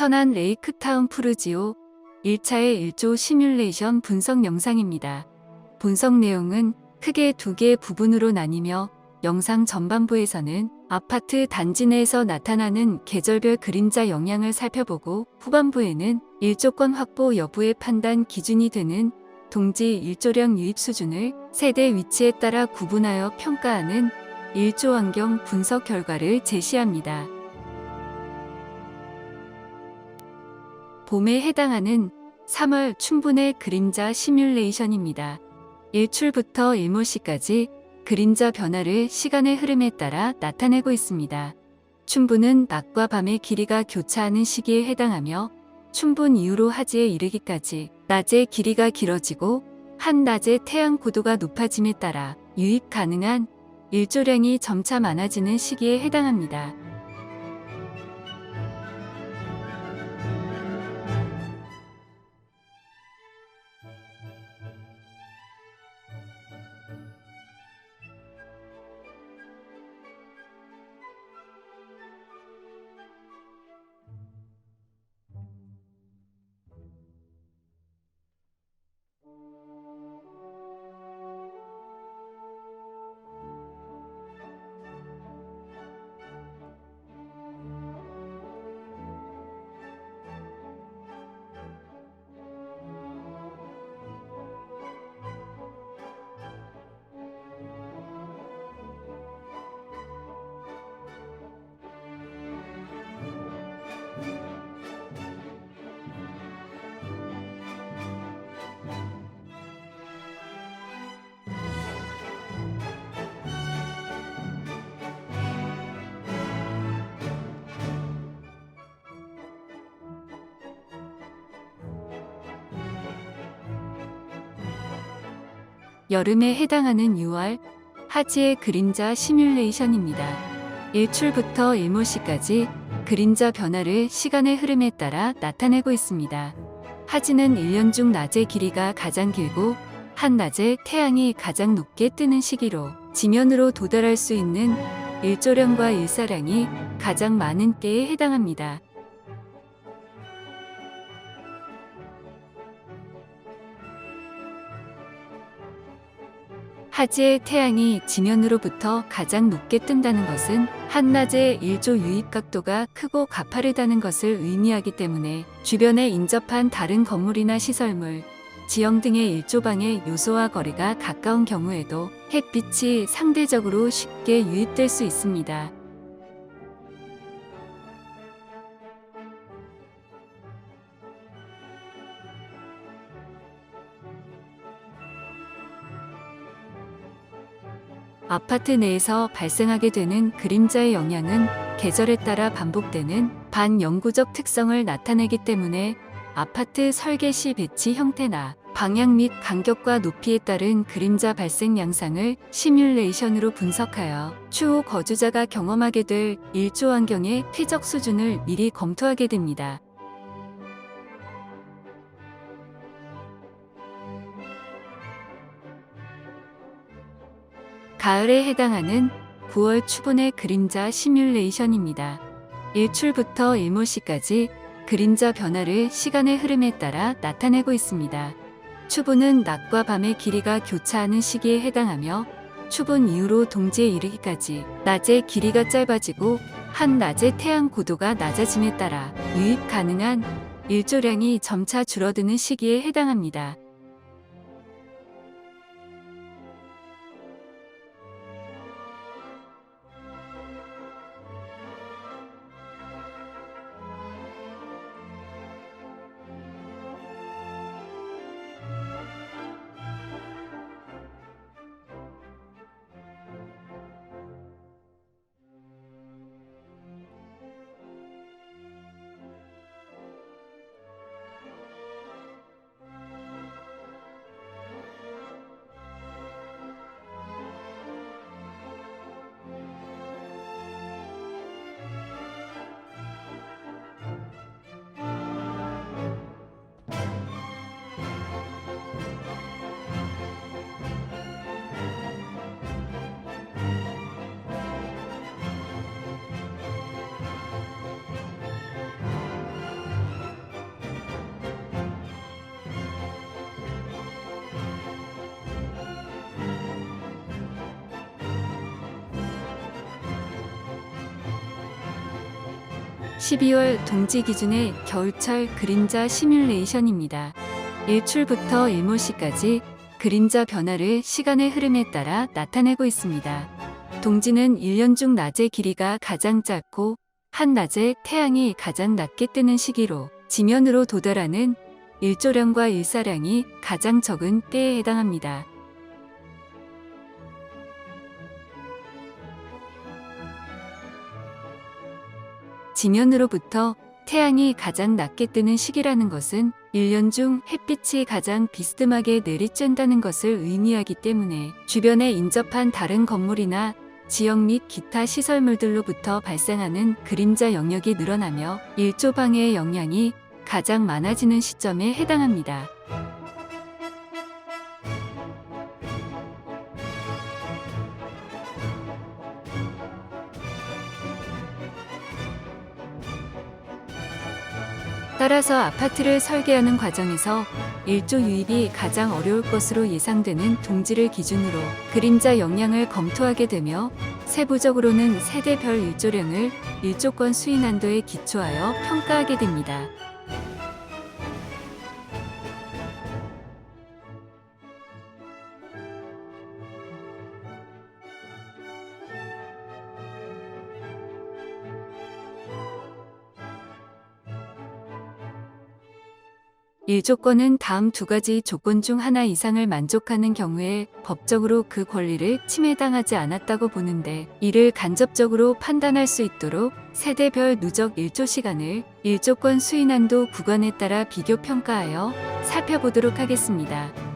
천안 레이크타운 푸르지오 1차의 1조 시뮬레이션 분석 영상입니다. 분석 내용은 크게 두 개의 부분으로 나뉘며 영상 전반부에서는 아파트 단지 내에서 나타나는 계절별 그림자 영향을 살펴보고 후반부에는 일조권 확보 여부의 판단 기준이 되는 동지 일조량 유입 수준을 세대 위치에 따라 구분하여 평가하는 일조 환경 분석 결과를 제시합니다. 봄에 해당하는 3월 춘분의 그림자 시뮬레이션입니다. 일출부터 일몰시까지 그림자 변화를 시간의 흐름에 따라 나타내고 있습니다. 춘분은 낮과 밤의 길이가 교차하는 시기에 해당하며 춘분 이후로 하지에 이르기까지 낮의 길이가 길어지고 한낮의 태양 고도가 높아짐에 따라 유입 가능한 일조량이 점차 많아지는 시기에 해당합니다. 여름에 해당하는 6월 하지의 그림자 시뮬레이션입니다. 일출부터 일몰시까지 그림자 변화를 시간의 흐름에 따라 나타내고 있습니다. 하지는 1년 중 낮의 길이가 가장 길고 한낮에 태양이 가장 높게 뜨는 시기로 지면으로 도달할 수 있는 일조량과 일사량이 가장 많은 때에 해당합니다. 하지의 태양이 지면으로부터 가장 높게 뜬다는 것은 한낮의 일조 유입 각도가 크고 가파르다는 것을 의미하기 때문에 주변에 인접한 다른 건물이나 시설물, 지형 등의 일조방의 요소와 거리가 가까운 경우에도 햇빛이 상대적으로 쉽게 유입될 수 있습니다. 아파트 내에서 발생하게 되는 그림자의 영향은 계절에 따라 반복되는 반영구적 특성을 나타내기 때문에 아파트 설계 시 배치 형태나 방향 및 간격과 높이에 따른 그림자 발생 양상을 시뮬레이션으로 분석하여 추후 거주자가 경험하게 될 일조 환경의 퇴적 수준을 미리 검토하게 됩니다. 가을에 해당하는 9월 추분의 그림자 시뮬레이션입니다. 일출부터 일몰시까지 그림자 변화를 시간의 흐름에 따라 나타내고 있습니다. 추분은 낮과 밤의 길이가 교차하는 시기에 해당하며 추분 이후로 동지에 이르기까지 낮의 길이가 짧아지고 한낮의 태양 고도가 낮아짐에 따라 유입 가능한 일조량이 점차 줄어드는 시기에 해당합니다. 12월 동지 기준의 겨울철 그림자 시뮬레이션입니다. 일출부터 일몰시까지 그림자 변화를 시간의 흐름에 따라 나타내고 있습니다. 동지는 1년 중 낮의 길이가 가장 짧고 한낮에 태양이 가장 낮게 뜨는 시기로 지면으로 도달하는 일조량과 일사량이 가장 적은 때에 해당합니다. 지면으로부터 태양이 가장 낮게 뜨는 시기라는 것은 1년 중 햇빛이 가장 비스듬하게 내리쬐다는 것을 의미하기 때문에 주변에 인접한 다른 건물이나 지역 및 기타 시설물들로부터 발생하는 그림자 영역이 늘어나며 일조 방해의 영향이 가장 많아지는 시점에 해당합니다. 따라서 아파트를 설계하는 과정에서 일조 유입이 가장 어려울 것으로 예상되는 동지를 기준으로 그림자 영향을 검토하게 되며 세부적으로는 세대별 일조량을 일조권 수인 한도에 기초하여 평가하게 됩니다. 일조권은 다음 두 가지 조건 중 하나 이상을 만족하는 경우에 법적으로 그 권리를 침해당하지 않았다고 보는데 이를 간접적으로 판단할 수 있도록 세대별 누적 일조 시간을 일조권 수인한도 구간에 따라 비교 평가하여 살펴보도록 하겠습니다.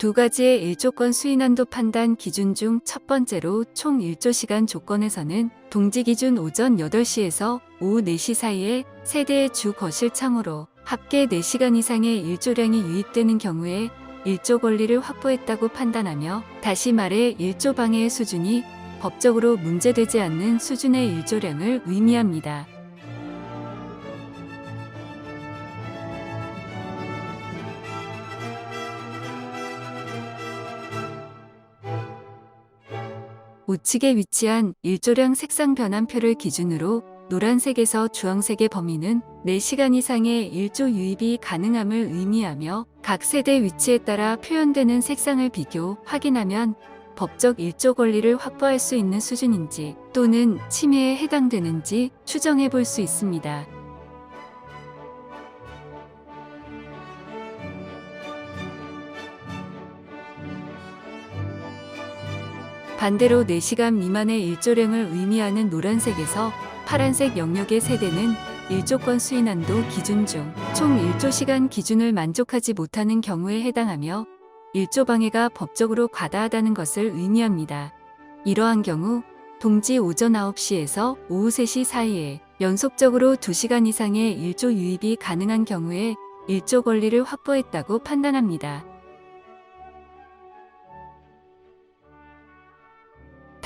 두 가지의 일조권 수인한도 판단 기준 중 첫 번째로 총 일조 시간 조건에서는 동지 기준 오전 8시에서 오후 4시 사이에 세대의 주 거실 창으로 합계 4시간 이상의 일조량이 유입되는 경우에 일조 권리를 확보했다고 판단하며 다시 말해 일조 방해의 수준이 법적으로 문제되지 않는 수준의 일조량을 의미합니다. 우측에 위치한 일조량 색상 변환표를 기준으로 노란색에서 주황색의 범위는 4시간 이상의 일조 유입이 가능함을 의미하며 각 세대 위치에 따라 표현되는 색상을 비교, 확인하면 법적 일조 권리를 확보할 수 있는 수준인지 또는 침해에 해당되는지 추정해 볼 수 있습니다. 반대로 4시간 미만의 일조량을 의미하는 노란색에서 파란색 영역의 세대는 일조권 수인한도 기준 중 총 일조 시간 기준을 만족하지 못하는 경우에 해당하며 일조 방해가 법적으로 과다하다는 것을 의미합니다. 이러한 경우 동지 오전 9시에서 오후 3시 사이에 연속적으로 2시간 이상의 일조 유입이 가능한 경우에 일조 권리를 확보했다고 판단합니다.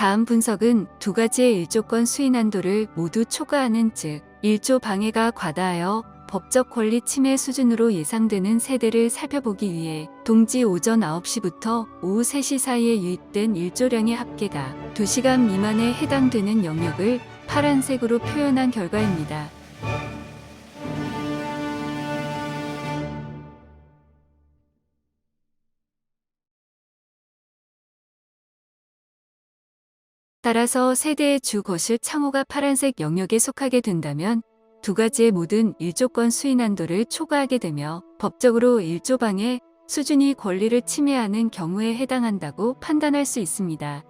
다음 분석은 두 가지의 일조권 수인 한도를 모두 초과하는 즉, 일조 방해가 과다하여 법적 권리 침해 수준으로 예상되는 세대를 살펴보기 위해 동지 오전 9시부터 오후 3시 사이에 유입된 일조량의 합계가 2시간 미만에 해당되는 영역을 파란색으로 표현한 결과입니다. 따라서 세대의 주 거실 창호가 파란색 영역에 속하게 된다면 두 가지의 모든 일조권 수인 한도를 초과하게 되며 법적으로 일조방해 수준이 권리를 침해하는 경우에 해당한다고 판단할 수 있습니다.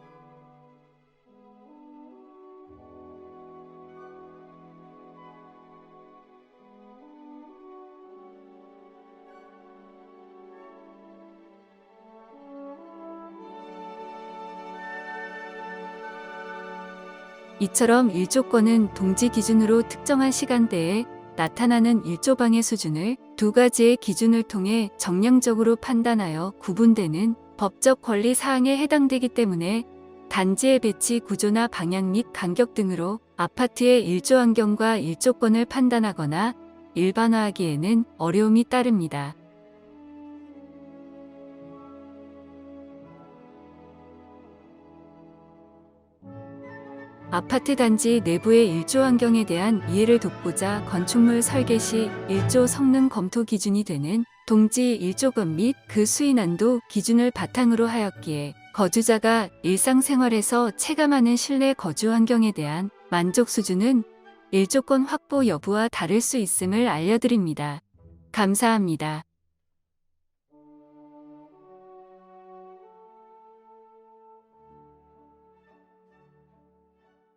이처럼 일조권은 동지 기준으로 특정한 시간대에 나타나는 일조방해 수준을 두 가지의 기준을 통해 정량적으로 판단하여 구분되는 법적 권리 사항에 해당되기 때문에 단지의 배치 구조나 방향 및 간격 등으로 아파트의 일조 환경과 일조권을 판단하거나 일반화하기에는 어려움이 따릅니다. 아파트 단지 내부의 일조 환경에 대한 이해를 돕고자 건축물 설계 시 일조 성능 검토 기준이 되는 동지 일조건 및 그 수인한도 기준을 바탕으로 하였기에 거주자가 일상생활에서 체감하는 실내 거주 환경에 대한 만족 수준은 일조권 확보 여부와 다를 수 있음을 알려드립니다. 감사합니다.